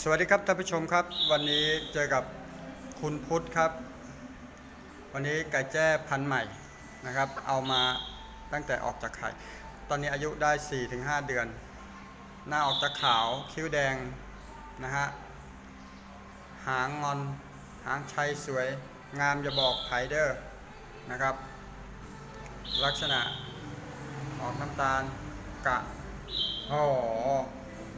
สวัสดีครับท่านผู้ชมครับ วันนี้เจอกับคุณพุทธครับ วันนี้ไก่แจ้พันธุ์ใหม่นะครับ เอามาตั้งแต่ออกจากไข่ ตอนนี้อายุได้ 4-5 เดือน หน้าออกจากขาวคิ้วแดงนะฮะหางงอนหางชัยสวย งามอย่าบอกไผเดอร์นะครับ ลักษณะออกน้ำตาลกะโอ้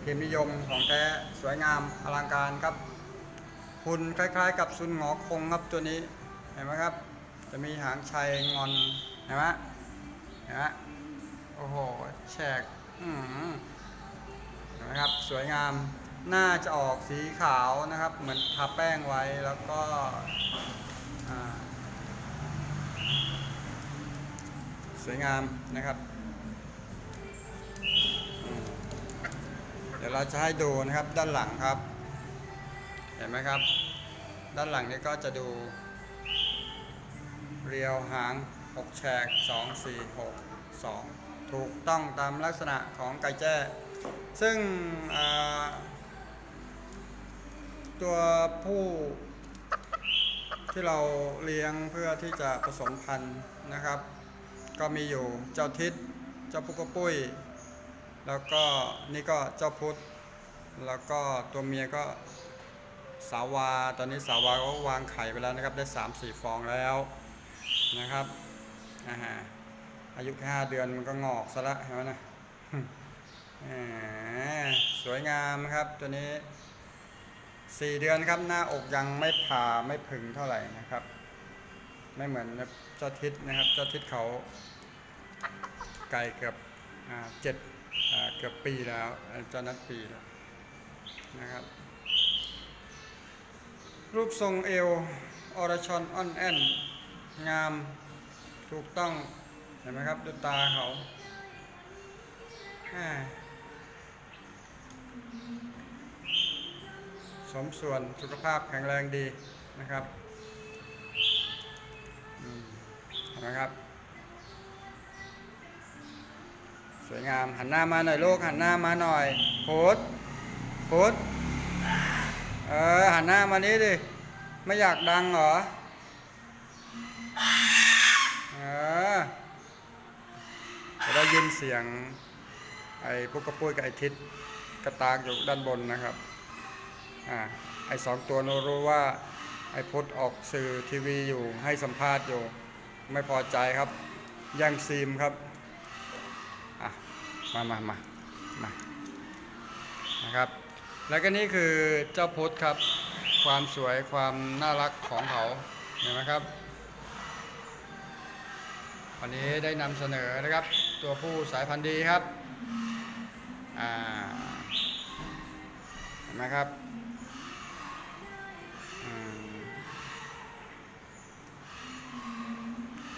พิมพ์นิยมของแท้สวยงามอลังการครับหุ่นคล้าย ๆ กับซุนหงอคงครับตัวนี้เห็นไหมครับ จะมีหางชัยงอนเห็นไหมเห็นไหมโอ้โหแฉกเห็นไหมครับสวยงามหน้าจะออกสีขาวนะครับ เหมือนทาแป้งไว้แล้วก็สวยงามนะครับ เราจะให้ดูนะครับด้านหลังครับ เห็นไหมครับ ด้านหลังนี้ก็จะดู เรียวหาง 6 แฉก 2 4 6 2 ถูกต้องตามลักษณะของไก่แจ้ ซึ่งตัวผู้ที่เราเลี้ยงเพื่อที่จะผสมพันธุ์นะครับ ก็มีอยู่เจ้าทิศเจ้าพุกกระปุ้ยแล้วก็นี่ก็เจ้าพุทธ แล้วก็ตัวเมียก็สาวา ตอนนี้สาวาก็วางไข่ไปแล้วนะครับ ได้3 4ฟองแล้วนะครับอาฮะอายุแค่5เดือนมันก็งอกซะละเห็นไหมนะสวยงามครับตัวนี้4เดือนครับหน้าอกยังไม่ผ่าไม่ผึ่งเท่าไหร่นะครับ ไม่เหมือนเจ้าทิศนะครับ เจ้าทิศเขาไกลเกือบเจ็ดเกือบปีแล้วเจ้านัดปีแล้ว นะครับ รูปทรงเอวอรชอนอ่อนแอนงามถูกต้อง เห็นไหมครับดูตาเขาสมส่วนสุขภาพแข็งแรงดีนะครับนไหมครับ สวยงามหันหน้ามาหน่อยลูกหันหน้ามาหน่อยโพส โพสเออหันหน้ามานี้ดิ ไม่อยากดังเหรอ เออจะได้ยินเสียง ไอ้พวกกระปุ้ยกับไอ้ทิศกระตากอยู่ด้านบนนะครับ อ่า ไอ้สองตัวโนรู้ว่า ไอ้พุทธออกสื่อทีวีอยู่ให้สัมภาษณ์อยู่ ไม่พอใจครับย่งซีมครับ อะ มามามามานะครับ แล้วก็นี่คือเจ้าพุทธครับ ความสวยความน่ารักของเขาเห็นไหมครับวันนี้ได้นำเสนอนะครับ ตัวผู้สายพันธุ์ดีครับอ่าเห็นไหมครับ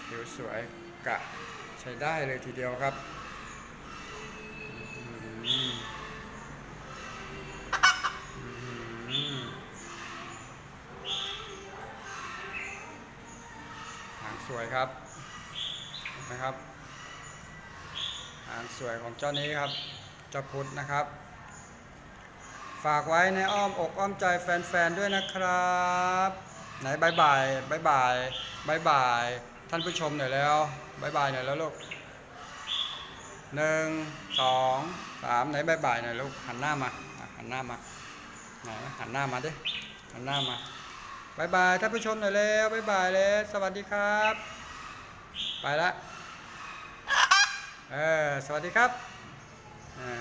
ผิวสวยกะใช้ได้เลยทีเดียวครับอืมอืมหาง สวยครับนะครับหางสวยของเจ้านี้ครับเจ้าพุทธนะครับ ฝากไว้ในอ้อมอกอ้อมใจแฟนๆด้วยนะครับ ไหนบายบายบายบายบายบายท่านผู้ชมหน่อยแล้วบายบายหน่อยแล้วลูกหนึ่งสองสามไหนบายบายหน่อยลูกหันหน้ามาหันหน้ามาไหนหันหน้ามาดิหันหน้ามา บายบายท่านผู้ชมหน่อยแล้วบายบายเลยสวัสดีครับ ไปละเออสวัสดีครับอ่า